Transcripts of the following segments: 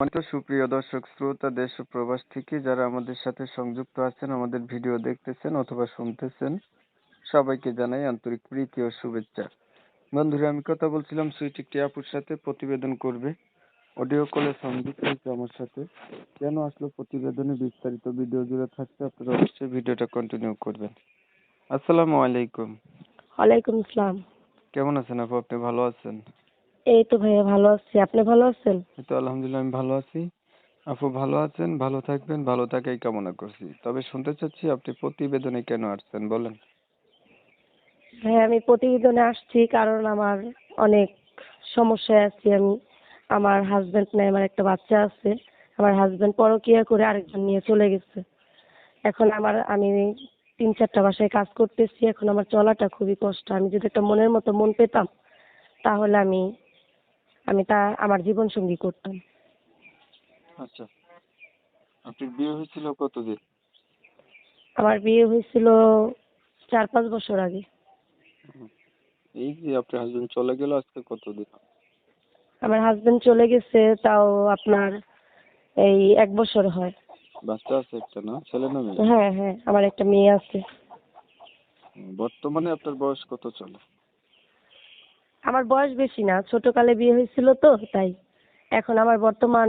সম্মানিত সুপ্রিয় দর্শক শ্রোতা দেশ ও প্রবাস থেকে যারা আমাদের সাথে সংযুক্ত আছেন আমাদের ভিডিও দেখতেছেন অথবা শুনতেছেন সবাইকে জানাই আন্তরিক প্রীতি ও শুভেচ্ছা। বন্ধুরা আমি কথা বলছিলাম সুইট একটি আপুর সাথে প্রতিবেদন করবে। অডিও কলে সংযুক্ত হয়েছে আমার সাথে। কেন আসলো প্রতিবেদনে বিস্তারিত ভিডিও জুড়ে থাকছে আপনারা অবশ্যই ভিডিওটা কন্টিনিউ করবেন। আসসালামু আলাইকুম। ওয়ালাইকুম আসসালাম। কেমন আছেন আপু? আপনি ভালো আছেন? এই তো ভাইয়া ভালো আছি। আপনি ভালো আছেন? এই তো আলহামদুলিল্লাহ আমি ভালো আছি। আপু ভালো আছেন? ভালো থাকবেন ভালো থাকাই কামনা করছি। তবে শুনতে চাচ্ছি আপনি প্রতিবেদনে কেন আসছেন বলেন। হ্যাঁ আমি প্রতিবেদনে আসছি কারণ আমার অনেক সমস্যায় আছি। আমি আমার হাজবেন্ড নাই আমার একটা বাচ্চা আছে। আমার হাজবেন্ড পরকিয়া করে আরেকজন নিয়ে চলে গেছে। এখন আমার আমি তিন চারটা বাসায় কাজ করতেছি। এখন আমার চলাটা খুবই কষ্ট। আমি যদি একটা মনের মতো মন পেতাম তাহলে আমি আমি তা আমার জীবন সঙ্গী করতাম। আচ্ছা। আপনার বিয়ে হয়েছিল কতদিন? আমার বিয়ে হয়েছিল চার পাঁচ বছর আগে। এই যে আপনার হাজবেন্ড চলে গেল আজকে কতদিন? আমার হাজবেন্ড চলে গেছে তাও আপনার এই এক বছর হয়। বাচ্চা আছে একটা না? ছেলে না মেয়ে? হ্যাঁ হ্যাঁ আমার একটা মেয়ে আছে। বর্তমানে আপনার বয়স কত চলে? আমার বয়স বেশি না ছোটকালে বিয়ে হয়েছিল তো তাই। এখন আমার বর্তমান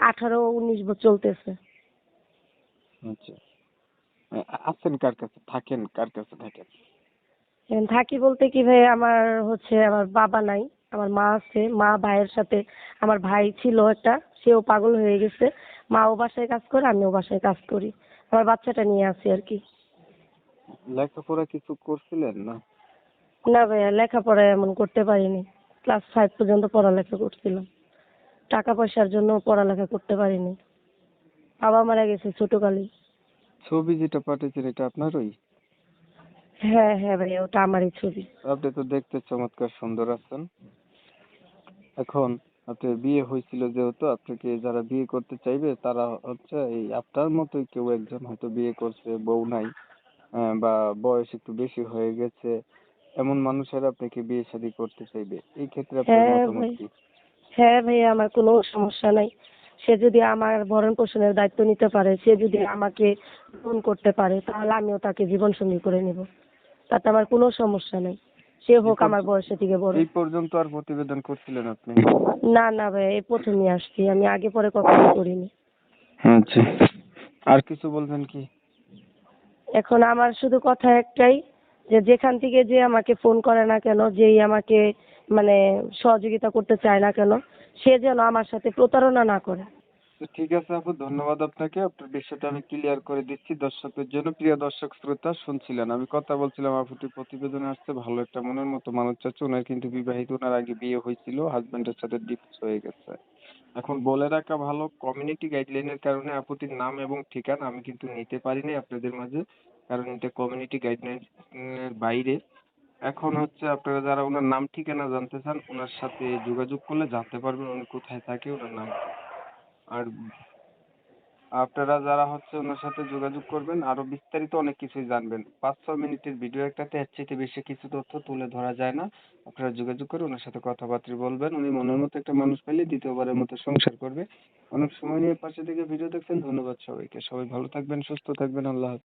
আঠারো উনিশ বছর চলতেছে। আচ্ছা। আছেন কার কাছে? থাকেন কার কাছে থাকেন? থাকি বলতে কি ভাই আমার হচ্ছে আমার বাবা নাই আমার মা আছে মা ভাইয়ের সাথে আমার ভাই ছিল একটা সেও পাগল হয়ে গেছে। মা ও বাসায় কাজ করে আমিও বাসায় কাজ করি। আমার বাচ্চাটা নিয়ে আছি আর কি। লেখাপড়া কিছু করছিলেন না? না ভাইয়া লেখাপড়া এমন করতে পারিনি। ক্লাস ফাইভ পর্যন্ত পড়ালেখা করছিলাম। টাকা পয়সার জন্য পড়ালেখা করতে পারিনি। বাবা মারা গেছে ছোটকালেই ছবি যেটা পাঠিয়েছেন এটা আপনারই? হ্যাঁ হ্যাঁ ভাইয়া ওটা আমারই ছবি। আপনি তো দেখতে চমৎকার সুন্দর আছেন। এখন আপনার বিয়ে হয়েছিল যেহেতু আপনাকে যারা বিয়ে করতে চাইবে তারা হচ্ছে এই আপনার মতোই কেউ একজন হয়তো বিয়ে করছে বউ নাই বা বয়স একটু বেশি হয়ে গেছে। এমন মানুষের আপনাকে বিয়ে শাদী করতে চাইবে? এই ক্ষেত্রে হ্যাঁ ভাই। হ্যাঁ ভাইয়া আমার কোনো সমস্যা নাই। সে যদি আমার ভরণ পোষণের দায়িত্ব নিতে পারে সে যদি আমাকে গ্রহণ করতে পারে তাহলে আমিও তাকে জীবন সঙ্গী করে নেব। তাতে আমার কোনো সমস্যা নেই। সে হোক আমার বয়সে থেকে বড়। এই পর্যন্ত আর প্রতিবেদন করছিলেন আপনি? না না ভাইয়া এই প্রথমই আসছি। আমি আগে পরে কখনো করিনি। আচ্ছা। আর কিছু বলবেন কি? এখন আমার শুধু কথা একটাই যেখান থেকে যে আমাকে ফোন করে না কেন, যেই আমাকে মানে সহযোগিতা করতে চায় না কেন, সে যেন আমার সাথে প্রতারণা না করে। ঠিক আছে আপু, ধন্যবাদ আপনাকে। আপনার বিষয়টা আমি ক্লিয়ার করে দিচ্ছি। দর্শকদের জন্য প্রিয় দর্শক শ্রোতা, শুনছিলেন আমি কথা বলছিলাম আপুটি প্রতিবেদনে আসছে, ভালো একটা মনের মতো মানুষ চাচ্ছে। ওনার কিন্তু বিবাহিত, ওনার আগে বিয়ে হয়েছিল হাজবেন্ডের সাথে ডিভোর্স হয়ে গেছে। এখন বলে রাখা ভালো কমিউনিটি গাইডলাইনের কারণে আপুটির নাম এবং ঠিকানা আমি কিন্তু নিতে পারিনি আপনাদের মাঝে। কারণ এটা কমিউনিটি গাইডলাইন এর বাইরে। এখন হচ্ছে আপনারা যারা ওনার নাম ঠিকানা জানতে চান, ওনার সাথে যোগাযোগ করলে জানতে পারবেন উনি কোথায় থাকে, ওনার নাম। আর আপনারা যারা হচ্ছে ওনার সাথে যোগাযোগ করবেন, আরও বিস্তারিত অনেক কিছুই জানবেন। পাঁচ ছ মিনিটের ভিডিও একটাতে এর চাইতে বেশি কিছু তথ্য তুলে ধরা যায় না। আপনারা যোগাযোগ করে ওনার সাথে কথাবার্তা বলবেন। উনি মনের মতো একটা মানুষ পেলে দ্বিতীয়বারের মতো সংসার করবে। অনেক সময় নিয়ে পাশে থেকে ভিডিও দেখছেন। ধন্যবাদ সবাইকে। সবাই ভালো থাকবেন, সুস্থ থাকবেন। আল্লাহ হাফেজ।